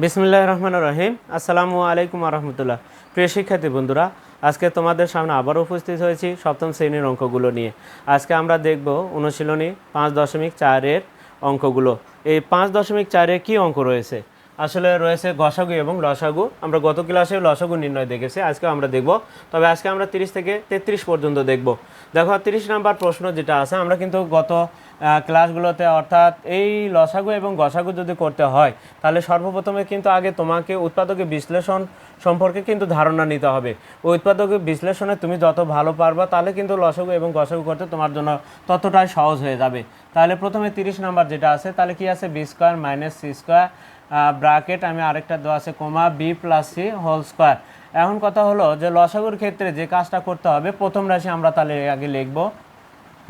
বিসমুল্লাহ রহমান রহিম। আসসালামু আলাইকুম রহমতুল্লাহ। প্রিয় শিক্ষার্থী বন্ধুরা, আজকে তোমাদের সামনে আবার উপস্থিত হয়েছি সপ্তম শ্রেণির অঙ্কগুলো নিয়ে। আজকে আমরা দেখব অনুশীলনী পাঁচ দশমিক চারের অঙ্কগুলো। এই পাঁচ দশমিক চারে কী অঙ্ক রয়েছে? আসলে রয়েছে গসাগু এবং লসাগু আমরা গত ক্লাসে লসাগু নির্ণয় দেখেছি আজকে আমরা দেখব। তবে আজকে আমরা তিরিশ থেকে তেত্রিশ পর্যন্ত দেখব। দেখো, তিরিশ নাম্বার প্রশ্ন যেটা আছে, আমরা কিন্তু গত ক্লাসগুলোতে অর্থাৎ এই লসাগু এবং গসাগু যদি করতে হয়, তাহলে সর্বপ্রথমে কিন্তু আগে তোমাকে উৎপাদকের বিশ্লেষণ সম্পর্কে কিন্তু ধারণা নিতে হবে। ওই উৎপাদকের বিশ্লেষণে তুমি যত ভালো পারবা, তাহলে কিন্তু লসাগু এবং গসাগু করতে তোমার জন্য ততটাই সহজ হয়ে যাবে। তাহলে প্রথমে তিরিশ নাম্বার যেটা আছে, তাহলে কি আছে? B square minus C square bracket আমি আরেকটা দেওয়া আছে, comma B plus C whole square এখন কথা হলো যে লসাগুর ক্ষেত্রে যে কাজটা করতে হবে, প্রথম রাশি আমরা তাহলে আগে লিখব।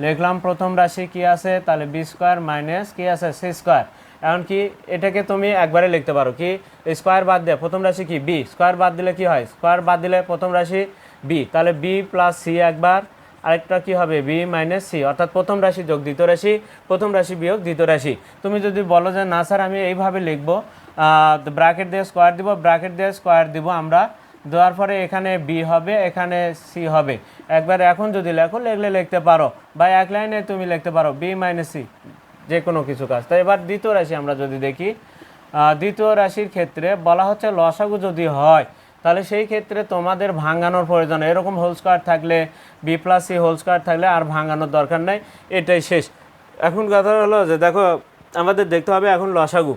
লিখলাম, প্রথম রাশি কি আছে? তাহলে বি স্কোয়ার মাইনাস কি আছে? সি স্কোয়ার এখন কি এটাকে তুমি একবারে লিখতে পারো কি? স্কোয়ার বাদ দিয়ে, প্রথম রাশি কি? বি স্কোয়ার বাদ দিলে কি হয়? স্কোয়ার বাদ দিলে প্রথম রাশি বি তাহলে বি প্লাস সি একবার। আরেকটা কি হবে? বি মাইনাস সি অর্থাৎ প্রথম রাশি যোগ দ্বিতীয় রাশি, প্রথম রাশি বিয়োগ দ্বিতীয় রাশি। তুমি যদি বলো যে, না স্যার, আমি এইভাবে লিখব। ব্র্যাকেট দিয়ে স্কোয়ার দিব ব্র্যাকেট দিয়ে স্কোয়ার দিব আমরা। দেওয়ার পরে এখানে বি হবে, এখানে সি হবে। একবার এখন যদি লেখো, লেখলে লিখতে পারো। বা এক লাইনে তুমি লিখতে পারো বি মাইনাস সি যে কোনো কিছু কাজ। তো এবার দ্বিতীয় রাশি আমরা যদি দেখি দ্বিতীয় রাশির ক্ষেত্রে বলা হচ্ছে লসাগু যদি হয়, তাহলে সেই ক্ষেত্রে তোমাদের ভাঙানোর প্রয়োজন এরকম হোল স্কোয়ার থাকলে B plus C whole square থাকলে আর ভাঙানোর দরকার নেই। এটাই শেষ। এখন কথা হলো যে, দেখো, আমাদের দেখতে হবে এখন লসাগু।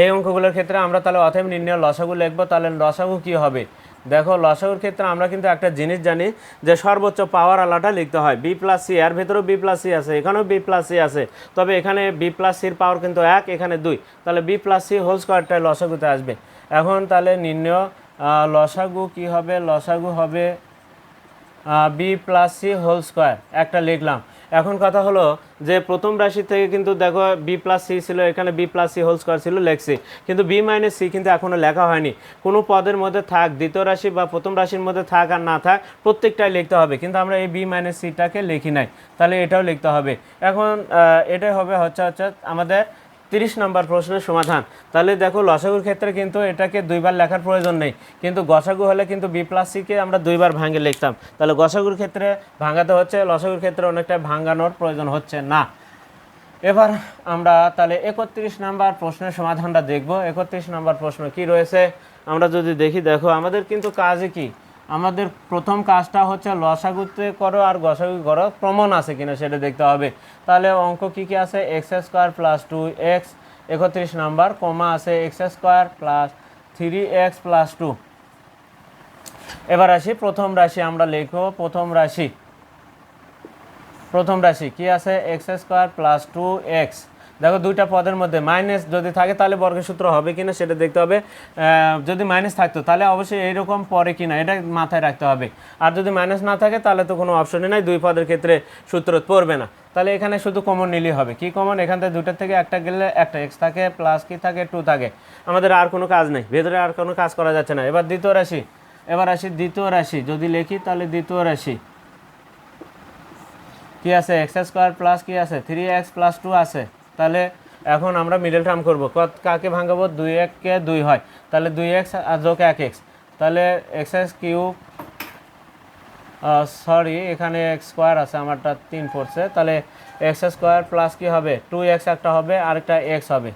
এই অঙ্কগুলোর ক্ষেত্রে আমরা তাহলে অথেম নির্ণয় লসাগু লিখব, তাহলে লসাগু কী হবে? দেখো, লসাগুর ক্ষেত্রে আমরা কিন্তু একটা জিনিস জানি যে সর্বোচ্চ পাওয়ার আলাটা লিখতে হয়। বি প্লাস সি এর ভেতরেও বি প্লাস সি আছে, এখানেও বি প্লাস সি আছে। তবে এখানে বি প্লাস সির পাওয়ার কিন্তু এক, এখানে দুই। তাহলে বি প্লাস সি হোল স্কোয়ারটাই লসাগুতে আসবে। এখন তাহলে নির্ণয় লসাগু কি হবে? লসাগু হবে B plus C whole square একটা লিখলাম। এখন কথা হলো যে প্রথম রাশি থেকে কিন্তু দেখো বি প্লাস সি ছিল, এখানে B plus C whole square ছিল লেখছি কিন্তু বি মাইনাস সি কিন্তু এখনও লেখা হয়নি। কোনো পদের মধ্যে থাক, দ্বিতীয় রাশি বা প্রথম রাশির মধ্যে থাক আর না থাক, প্রত্যেকটাই লিখতে হবে। কিন্তু আমরা এই বি মাইনাস সিটাকে লিখি নাই। তাহলে এটাও লিখতে হবে। এখন এটাই হবে হচ্ছে হচ্ছে আমাদের তিরিশ নম্বর প্রশ্নের সমাধান। তাহলে দেখো, লসাগুর ক্ষেত্রে কিন্তু এটাকে দুইবার লেখার প্রয়োজন নেই। কিন্তু গসাগু হলে কিন্তু বি প্লাস সিকে আমরা দুইবার ভাঙে লিখতাম। তাহলে গসাগুর ক্ষেত্রে ভাঙাতে হচ্ছে, লসাগুর ক্ষেত্রে অনেকটা ভাঙানোর প্রয়োজন হচ্ছে না। এবার আমরা তাহলে একত্রিশ নাম্বার প্রশ্নের সমাধানটা দেখব। একত্রিশ নাম্বার প্রশ্ন কি রয়েছে? আমরা যদি দেখি, দেখো, আমাদের কিন্তু কাজে কি? আমাদের প্রথম কাজটা হচ্ছে লসাগুতে করো আর গসাগু করো, প্রমাণ আছে কিনা সেটা দেখতে হবে। তাহলে অঙ্ক কি কি আছে? X square plus two X একত্রিশ নাম্বার, কমা আছে X square plus three X plus two এবার আসি, প্রথম রাশি আমরা লিখব, প্রথম রাশি। প্রথম রাশি কি আছে? X square plus two x দেখো, দুইটা পদের মধ্যে মাইনাস যদি থাকে তাহলে বর্গের সূত্র হবে কিনা সেটা দেখতে হবে। যদি মাইনাস থাকতো, তাহলে অবশ্যই এইরকম পরে কিনা, এটা মাথায় রাখতে হবে। আর যদি মাইনাস না থাকে, তাহলে তো কোনো অপশনই নাই, দুই পদের ক্ষেত্রে সূত্র পড়বে না। তাহলে এখানে শুধু কমন নিলেই হবে। কি কমন এখান থেকে দুইটার থেকে একটা গেলে একটা এক্স থাকে প্লাস কি থাকে টু থাকে। আমাদের আর কোনো কাজ নেই, ভেতরে আর কোনো কাজ করা যাচ্ছে না। এবার দ্বিতীয় রাশি, এবার আসি দ্বিতীয় রাশি। যদি লিখি, তাহলে দ্বিতীয় রাশি। কি আছে? এক্স স্কোয়ার প্লাস কি আছে? থ্রি এক্স প্লাস টু আছে। তাহলে এখন আমরা মিডল টার্ম করব। কাকে ভাঙাবো? দুই এককে দুই হয়। তাহলে দুই এক্স আর যোগ এক এক্স। তাহলে এক্স এক্স কিউব সরি এখানে এক্স স্কোয়ার আছে, আমারটা তিন পড়ছে। তাহলে এক্স স্কোয়ার প্লাস কী হবে? টু এক্স একটা হবে, আরেকটা এক্স হবে।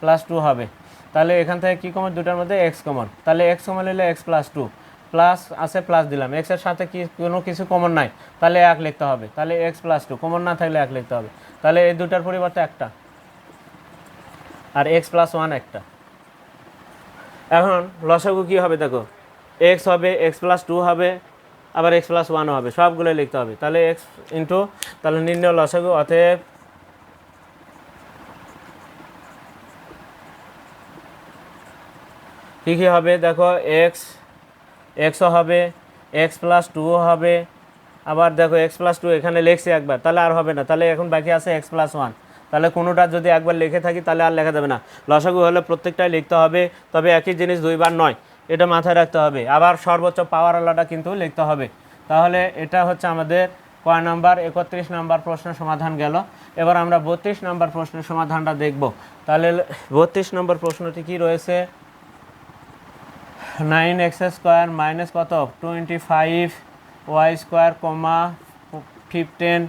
প্লাস টু হবে। তাহলে এখান থেকে কী কমন দুটার মধ্যে এক্স কমন তাহলে এক্স কমন নিলে এক্স প্লাস টু প্লাস আছে প্লাস দিলাম। এক্সের সাথে কি কোনো কিছু কমন নাই? তাহলে এক লিখতে হবে। তাহলে এক্স প্লাস টু কমন না থাকলে এক লিখতে হবে। তাহলে এই দুটার পরিবর্তে একটা। আর এক্স প্লাস ওয়ান একটা। এখন লসাগু কী হবে দেখো? এক্স হবে এক্স প্লাস টু হবে, আবার এক্স প্লাস ওয়ানও হবে। সবগুলো লিখতে হবে। তাহলে এক্স ইন্টু তাহলে নির্ণয় লসাগু, অতএব কী কী হবে? দেখো এক্স এক্সও হবে এক্স প্লাস টুও হবে। আবার দেখো এক্স প্লাস টু এখানে লিখছি একবার, তাহলে আর হবে না। তাহলে এখন বাকি আছে এক্স প্লাস ওয়ান তাহলে কোনোটা যদি একবার লিখে থাকি, তাহলে আর লেখা যাবে না। লসাগু হলে প্রত্যেকটাই লিখতে হবে, তবে একই জিনিস দুইবার নয়, এটা মাথায় রাখতে হবে। আবার সর্বোচ্চ পাওয়ার আলাটা কিন্তু লিখতে হবে। তাহলে এটা হচ্ছে আমাদের কয় নাম্বার? একত্রিশ নাম্বার প্রশ্নের সমাধান গেল। এবার আমরা বত্রিশ নাম্বার প্রশ্নের সমাধানটা দেখব। তাহলে বত্রিশ নম্বর প্রশ্নটি কি রয়েছে? নাইন এক্স স্কোয়ার মাইনাস কত? Twenty five y square comma fifteen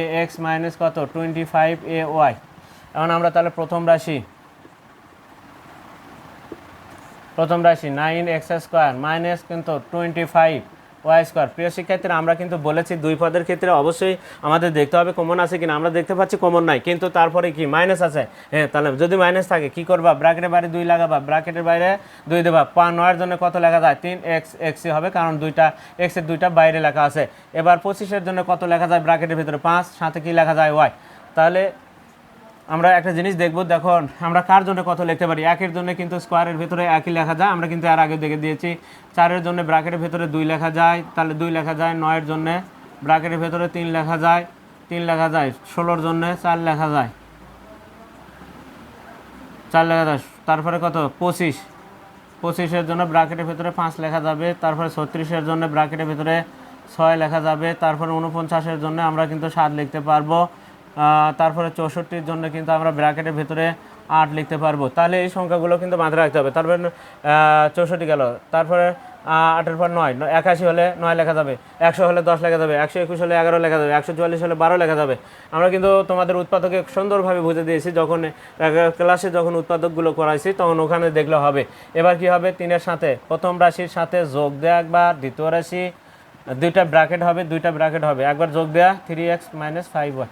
এ এক্স মাইনাস কত? টোয়েন্টি ফাইভ এ ওয়াই এখন আমরা তাহলে প্রথম রাশি। প্রথম রাশি নাইন এক্স স্কোয়ার মাইনাস কিন্তু টোয়েন্টি ফাইভ ওয়াই স্কোয়ার। প্রিয় শিক্ষার্থীরা, আমরা কিন্তু বলেছি দুই পদের ক্ষেত্রে অবশ্যই আমাদের দেখতে হবে কমন আছে কিনা। আমরা দেখতে পাচ্ছি কমন নাই, কিন্তু তারপরে কি? মাইনাস আছে। হ্যাঁ তাহলে যদি মাইনাস থাকে, কি করবা? ব্র্যাকেটের বাইরে দুই লাগাবা। ব্র্যাকেটের বাইরে দুই দেবা। পা নয়ের জন্য কত লেখা যায়? তিন এক্স এক্সই হবে, কারণ দুইটা এক্সের দুইটা বাইরে লেখা আছে। এবার পঁচিশের জন্য কত লেখা যায়? ব্র্যাকেটের ভিতরে পাঁচ, সাথে কি লেখা যায়? ওয়াই তাহলে আমরা একটা জিনিস দেখব দেখো আমরা কার জন্য কত লিখতে পারি? একের জন্য কিন্তু স্কোয়ারের ভিতরে একই লেখা যায়। আমরা কিন্তু আর আগে দেখে দিয়েছি, চারের জন্য ব্র্যাকেটের ভিতরে দুই লেখা যায়, তাহলে দুই লেখা যায়, নয়ের জন্য ব্র্যাকেটের ভিতরে তিন লেখা যায়, তিন লেখা যায়, ষোলোর জন্য চার লেখা যায়। চার লেখা যায়, তারপরে কত? পঁচিশ। পঁচিশের জন্য ব্র্যাকেটের ভিতরে পাঁচ লেখা যাবে, তারপরে ছত্রিশের জন্য ব্র্যাকেটের ভিতরে ছয় লেখা যাবে, তারপরে উনপঞ্চাশের জন্য আমরা কিন্তু সাত লিখতে পারব। তারপরে চৌষট্টির জন্য কিন্তু আমরা ব্র্যাকেটের ভিতরে আট লিখতে পারব। তাহলে এই সংখ্যাগুলো কিন্তু মাথায় রাখতে হবে। তারপরে চৌষট্টি গেল। তারপরে আটের পর নয়। একাশি হলে নয় লেখা যাবে। একশো হলে দশ লেখা যাবে। একশো একুশ হলে এগারো লেখা যাবে। একশো চুয়াল্লিশ হলে বারো লেখা যাবে। আমরা কিন্তু তোমাদের উৎপাদকে সুন্দরভাবে বুঝে দিয়েছি। যখন ক্লাসে যখন উৎপাদকগুলো করাইছি, তখন ওখানে দেখলে হবে। এবার কি হবে? তিনের সাথে। প্রথম রাশির সাথে যোগ দেওয়া একবার। দ্বিতীয় রাশি, দুইটা ব্র্যাকেট হবে। দুইটা ব্র্যাকেট হবে। একবার যোগ দেওয়া three x minus five y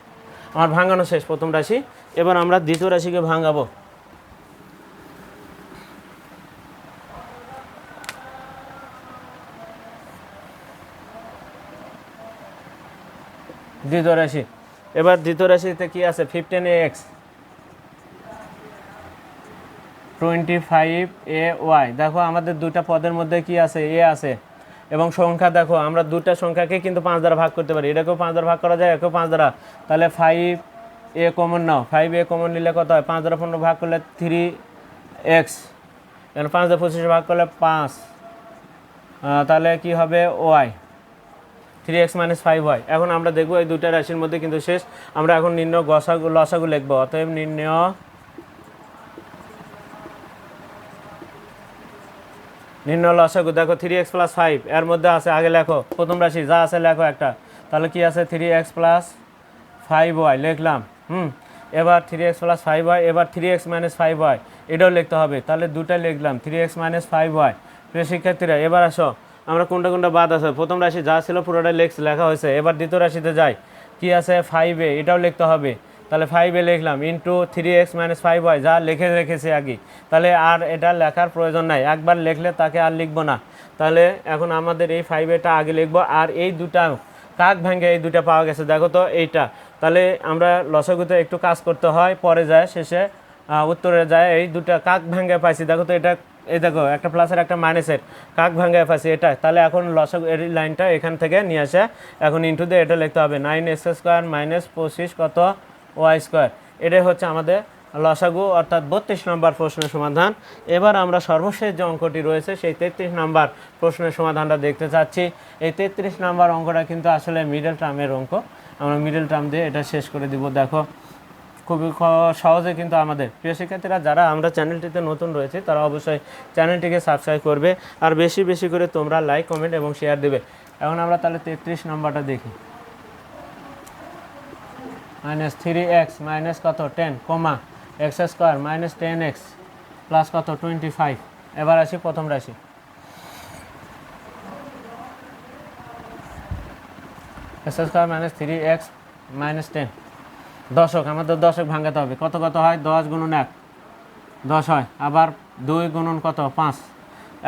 আমার ভাঙানো শেষ, প্রথম রাশি। এবার আমরা দ্বিতীয় রাশিকে ভাঙাবো। দ্বিতীয় রাশি। এবার দ্বিতীয় রাশিতে কি আছে? ফিফটিন এক্স টোয়েন্টি ফাইভ এ ওয়াই দেখো, আমাদের দুটা পদের মধ্যে কি আছে? এ আছে। এবং সংখ্যা দেখো, আমরা দুটা সংখ্যাকে কিন্তু পাঁচ দ্বারা ভাগ করতে পারি। এটাকেও পাঁচ দ্বারা ভাগ করা যায়, একেও পাঁচ দ্বারা। তাহলে ফাইভ এ কমন নাও। ফাইভ এ কমন নিলে কত হয়? পাঁচ দ্বারা পনেরো ভাগ করলে থ্রি এক্স এখানে পাঁচ দ্বারা পঁচিশে ভাগ করলে পাঁচ। তাহলে কি হবে? Y three x minus five হয় এখন আমরা দেখব এই দুটা রাশির মধ্যে কিন্তু শেষ। আমরা এখন নির্ণয় গসাগু লসাগু লিখব। অতএব নির্ণয় নির্ণয় লসাগু দেখো থ্রি এক্স প্লাস ফাইভ এর মধ্যে আছে, আগে লেখো, প্রথম রাশি, যা আছে লেখো একটা। তাহলে কি আছে? Three x plus five y লিখলাম, হুম? এবার three x plus five y এবার three x minus five y এটাও লিখতে হবে। তাহলে দুটাই লিখলাম three x minus five y প্রিয় শিক্ষার্থীরা, এবার আসো, আমরা কোনটা কোনটা বাদ আছে? প্রথম রাশি যা ছিল, পুরোটাই লেখ লেখা হয়েছে। এবার দ্বিতীয় রাশিতে যাই, কি আছে? ফাইভ এ এটাও লিখতে হবে। তাহলে ফাইভে লিখলাম into three x minus five y যা লিখে রেখেছি আগে তাহলে আর এটা লেখার প্রয়োজন নাই। একবার লিখলে তাকে আর লিখব না। তাহলে এখন আমাদের এই ফাইভ এটা আগে লিখব, আর এই দুটা কাক ভেঙে এই দুটা পাওয়া গেছে। দেখো তো এইটা। তাহলে আমরা লসাগুতে একটু কাজ করতে হয়, পরে যায়, শেষে উত্তরে যায়। এই দুটা কাক ভেঙে পাইছি। দেখো তো এটা, এই দেখো, একটা প্লাসের একটা মাইনাসের কাক ভেঙে পাইছি এটা। তাহলে এখন লসাগু এর লাইনটা এখান থেকে নিয়ে আসে এখন ইন্টু দিয়ে এটা লিখতে হবে। নাইন এক্স স্কোয়ার মাইনাস পঁচিশ কত? Y square. এটাই হচ্ছে আমাদের লসাগু, অর্থাৎ বত্রিশ নম্বর প্রশ্নের সমাধান। এবার আমরা সর্বশেষ যে অঙ্কটি রয়েছে, সেই তেত্রিশ নম্বর প্রশ্নের সমাধানটা দেখতে চাচ্ছি। এই তেত্রিশ নম্বর অঙ্কটা কিন্তু আসলে মিডল টার্মের অঙ্ক। আমরা মিডল টার্ম দিয়ে এটা শেষ করে দিব। দেখো, খুবই সহজে কিন্তু আমাদের। প্রিয় শিক্ষার্থীরা, যারা আমরা চ্যানেলটিতে নতুন রয়েছে, তারা অবশ্যই চ্যানেলটিকে সাবস্ক্রাইব করবে। আর বেশি বেশি করে তোমরা লাইক কমেন্ট এবং শেয়ার দেবে। এখন আমরা তাহলে তেত্রিশ নম্বরটা দেখি। মাইনাস থ্রি এক্স মাইনাস কত? Ten comma x square minus ten x plus কত? টোয়েন্টি ফাইভ এবার আসি প্রথম রাশি। X square minus three x minus ten দশক, আমাদের দশক ভাঙাতে হবে। কত কত হয়? দশ গুণন এক। দশ হয়। আবার দুই গুণন কত? পাঁচ।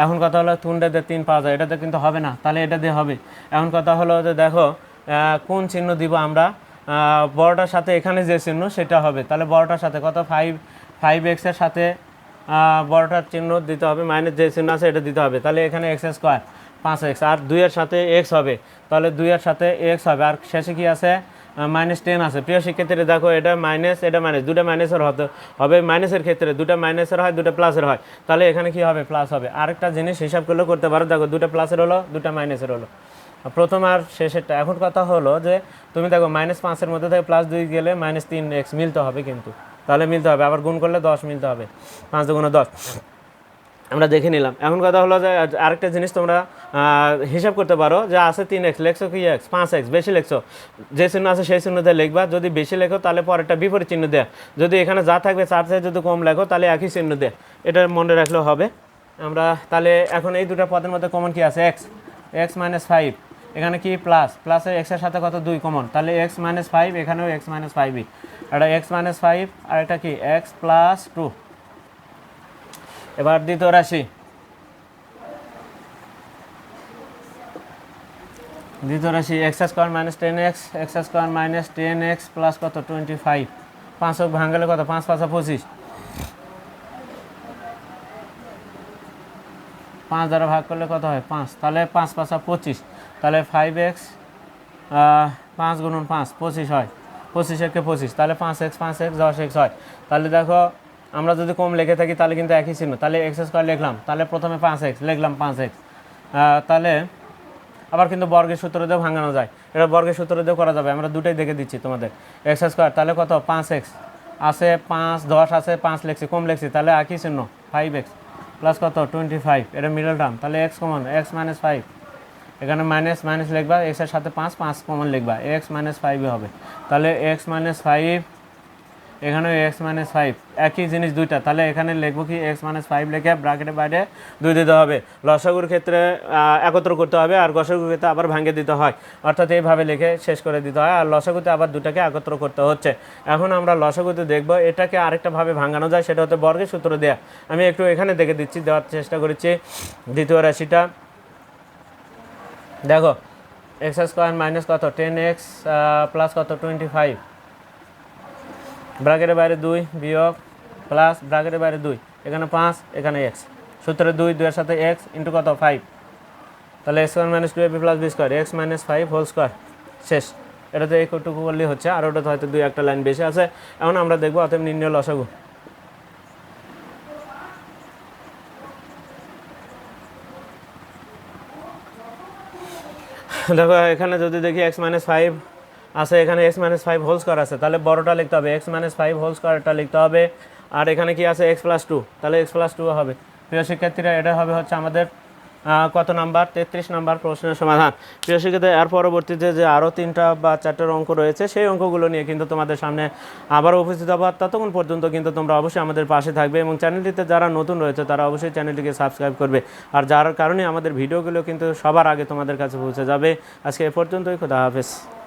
এখন কথা হলো তুন্ডেতে তিন পাওয়া যায়। এটাতে কিন্তু হবে না। তাহলে এটা দিয়ে হবে। এখন কথা হলো যে দেখো কোন চিহ্ন দিব আমরা? বড়টার সাথে এখানে যে চিহ্ন, সেটা হবে। তাহলে বড়টার সাথে কত? ফাইভ ফাইভ এক্সের সাথে বড়টার চিহ্ন দিতে হবে মাইনাস যে চিহ্ন আছে এটা দিতে হবে। তাহলে এখানে এক্স স্কোয়ার পাঁচ এক্স আর দুইয়ের সাথে এক্স হবে। তাহলে দুইয়ের সাথে এক্স হবে। আর শেষে কি আছে? মাইনাস টেন আছে। প্রিয় শিক্ষার্থীরা, দেখো এটা মাইনাস এটা মাইনাস দুটা মাইনাসের হতে হবে মাইনাসের ক্ষেত্রে। দুটা মাইনাসের হয় দুটা প্লাসের হয়। তাহলে এখানে কি হবে? প্লাস হবে। আরেকটা জিনিস হিসাব করলেও করতে পারো। দেখো দুটা প্লাসের হলো দুটা মাইনাসের হলো। প্রথম আর শেষেরটা। এখন কথা হলো যে, তুমি দেখো মাইনাস পাঁচের মধ্যে থেকে প্লাস দুই গেলে মাইনাস তিন এক্স মিলতে হবে কিন্তু। তাহলে মিলতে হবে। আবার গুণ করলে দশ মিলতে হবে। পাঁচ দুগুণে দশ। আমরা দেখে নিলাম। এখন কথা হলো যে আরেকটা জিনিস তোমরা হিসাব করতে পারো যে আছে তিন এক্স লেখছো কি এক্স পাঁচ এক্স বেশি লেখছো। যে চিহ্ন আছে সেই চিহ্ন দিয়ে লিখবা। যদি বেশি লেখো তাহলে পরেরটা বিপরীত চিহ্ন দেয়া। যদি এখানে যা থাকবে চার থেকে যদি কম লেখো তাহলে একই চিহ্ন দেয়া। এটা মনে রাখলেও হবে। আমরা তাহলে এখন এই দুটো পদের মধ্যে কমন কি আছে? এক্স এক্স মাইনাস ফাইভ এখানে কি প্লাস প্লাসের এক্সের সাথে কত? দুই কমন তাহলে এক্স মাইনাস ফাইভ এখানেও এক্স মাইনাস ফাইভই একটা এক্স মাইনাস ফাইভ আর এটা কি? এক্স প্লাস টু এবার দ্বিতীয় রাশি। দ্বিতীয় রাশি x square minus ten x x square minus ten x plus কত? টোয়েন্টি ফাইভ পাঁচ হোক ভাঙালে কত? পাঁচ, পাঁচা পঁচিশ। পাঁচ দ্বারা ভাগ করলে কত হয়? পাঁচ। তাহলে পাঁচ, পাঁচা পঁচিশ। তাহলে ফাইভ এক্স পাঁচ গুণন পাঁচ, পঁচিশ হয়। পঁচিশ একে পঁচিশ, তাহলে পাঁচ এক্স পাঁচ এক্স দশ এক্স হয়। তাহলে দেখো, আমরা যদি কম লিখে থাকি, তাহলে কিন্তু একই চিহ্ন। তাহলে এক্স স্কোয়ার লিখলাম, তাহলে প্রথমে পাঁচ এক্স লিখলাম পাঁচ এক্স তাহলে আবার কিন্তু বর্গের সূত্র দিয়েও ভাঙানো যায়। এটা বর্গের সূত্র দিয়েও করা যাবে। আমরা দুটোই দেখে দিচ্ছি তোমাদের। এক্স স্কোয়ার তাহলে কত? পাঁচ এক্স আছে পাঁচ, দশ আছে, পাঁচ লিখছি, কম লিখছি। তাহলে একই চিহ্ন ফাইভ এক্স প্লাস কত? টোয়েন্টি ফাইভ এটা মিডল টার্ম তাহলে x common x minus five এখানে মাইনাস মাইনাস লিখবা এক্সের সাথে পাঁচ পাঁচ কমন লিখবা। এক্স মাইনাস ফাইভই হবে। তাহলে এক্স মাইনাস ফাইভ এখানেও এক্স মাইনাস ফাইভ একই জিনিস দুইটা। তাহলে এখানে লিখব কি এক্স মাইনাস ফাইভ লিখে ব্র্যাকেটের বাইরে দুই দিতে হবে। লসাগুর ক্ষেত্রে একত্র করতে হবে আর গসাগুর ক্ষেত্রে আবার ভাঙে দিতে হয়। অর্থাৎ এইভাবে লিখে শেষ করে দিতে হয়। আর লসাগুতে আবার দুটাকে একত্র করতে হচ্ছে। এখন আমরা লসাগুতে দেখব, এটাকে আরেকটা ভাবে ভাঙানো যায়। সেটা হচ্ছে বর্গের সূত্র দেয়া। আমি একটু এখানে দেখে দিচ্ছি, দেওয়ার চেষ্টা করেছি। দ্বিতীয় রাশিটা। দেখো এক্স স্কোয়ার মাইনাস কত? টেন এক্স প্লাস কত? টোয়েন্টি ফাইভ ব্রাকেটের বাইরে দুই, বিয়োগ প্লাস ব্রাকেটের বাইরে দুই। এখানে পাঁচ, এখানে এক্স সূত্রে দুই, দুইয়ের সাথে এক্স ইন্টু কত? ফাইভ তাহলে x one minus two ab plus b square x minus five whole square শেষ। এটাতে এইটুকু করলেই হচ্ছে, আর ওটাতে হয়তো দুই একটা লাইন বেশি আছে। এখন আমরা দেখব, অতএব নির্ণয় লসাগু। দেখো, এখানে যদি দেখি এক্স মাইনাস ফাইভ আছে, এখানে x minus five whole square আছে, তাহলে বড়টা লিখতে হবে। এক্স মাইনাস ফাইভ হোল স্কোয়ারটা লিখতে হবে। আর এখানে কি আছে? এক্স প্লাস টু তাহলে এক্স প্লাস টু হবে। প্রিয় শিক্ষার্থীরা, এটা হবে হচ্ছে আমাদের কত নাম্বার? তেত্রিশ নাম্বার প্রশ্নের সমাধান। প্রিয় শিক্ষার্থী, এর পরবর্তীতে যে আরও তিনটা বা চারটার অঙ্ক রয়েছে, সেই অঙ্কগুলো নিয়ে কিন্তু তোমাদের সামনে আবার উপস্থিত হব। ততক্ষণ পর্যন্ত কিন্তু তোমরা অবশ্যই আমাদের পাশে থাকবে এবং চ্যানেলটিতে যারা নতুন রয়েছে, তারা অবশ্যই চ্যানেলটিকে সাবস্ক্রাইব করবে। আর যার কারণে আমাদের ভিডিওগুলো কিন্তু সবার আগে তোমাদের কাছে পৌঁছে যাবে। আজকে এ পর্যন্তই, খোদা হাফেজ।